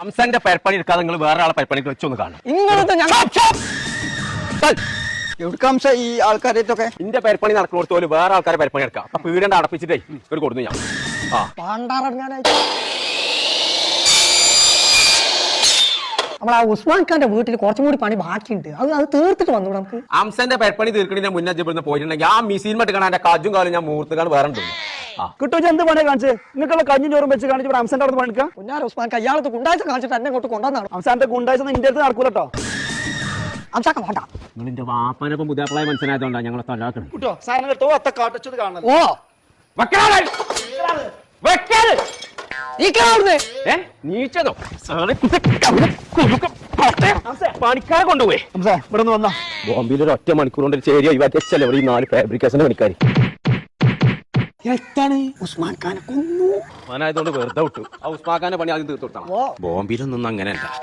ഹംസന്റെ പരപ്പണി എടുക്കാതെ നിങ്ങൾ വേറെ ആളെ പെരപ്പണിക്ക് വെച്ചൊന്ന് കാണണം. ഇങ്ങനത്തെ എവിടുക്കാംശ ഈ ആൾക്കാരേറ്റൊക്കെ? ഇന്റെ പരപ്പണി നടക്കുന്നിടത്ത് പോലും വേറെ ആൾക്കാരെ പരപ്പണി എടുക്കാം. അപ്പൊ വീടേണ്ട അടപ്പിച്ചിട്ടേ ഒരു കൊടുത്തു ഞാൻ. ആ. പാണ്ടാറങ്ങാനായിട്ട്. നമ്മൾ ആ ഉസ്മാൻ ഖാന്റെ വീട്ടിൽ കുറച്ചും കൂടി പണി ബാക്കിയുണ്ട്. അത് അത് തീർത്തിട്ട് വന്നു നമുക്ക്? ഹംസന്റെ പരപ്പണി തീർക്കണിന്റെ മുന്നേ പോയിട്ടുണ്ടെങ്കിൽ ആ മിസീൻ മട്ട് കാണാൻ എന്റെ കാജും കാലും ഞാൻ മുഹൂർത്തുകൾ വേറെ ഉണ്ട്? ആ കിട്ടും എന്ത് പണിയാ കാണിച്ച്? നിങ്ങൾക്കുള്ള കഞ്ഞും ചോറും വെച്ച് കാണിച്ച് ഇവിടെ അംസാന്റെ അവിടെ പണിക്കാം കുഞ്ഞാർ ഉസ്മാൻ കയ്യാളത്ത് കുണ്ടാഴ്ച കാണിച്ചിട്ട് എന്നെ ഇങ്ങോട്ട് കൊണ്ടുവന്നാണ്. അംസാന്റെ കുണ്ടാഴ്ച ഇന്ത്യ അടുത്ത് നടക്കൂല കേട്ടോ അംസാക്ക വേണ്ട. നിങ്ങൾ എന്റെ വാപ്പനപ്പം പുതിയപ്പളായി മനസ്സിലായതുകൊണ്ടാണ് ഞങ്ങളെ തല്ലാക്കണം കിട്ടോ? സാധനം കേട്ടോ ഒത്ത കാട്ടച്ചത് കാണണം ഓ. വെക്കാതെ വെക്കാതെ നീക്കാവുന്നേ ഏ? നീച്ചതോ? സാറേ, കുറുക്ക പട്ടയം. പണിക്കാരെ കൊണ്ടുപോയി. അംസാ ഇവിടെ നിന്ന് വന്നാ. ബോംബെയിൽ ഒരു ഒറ്റ മണിക്കൂർ കൊണ്ട് ഒരു ചേരി ഒഴിവാക്കിയല്ലേ ഈ നാല് ഫാബ്രിക്കേഷൻ പണിക്കാർ എത്താണ് ഉസ്മാൻ ഖാനെ കൊന്നു. ഉസ്മാൻ വെറുതെ വിട്ടു. ആ ഉസ്മാക്കാന്റെ പണി ആദ്യം തീർത്തു കൊടുത്തണം. ബോംബെയിലൊന്നും അങ്ങനെയല്ല.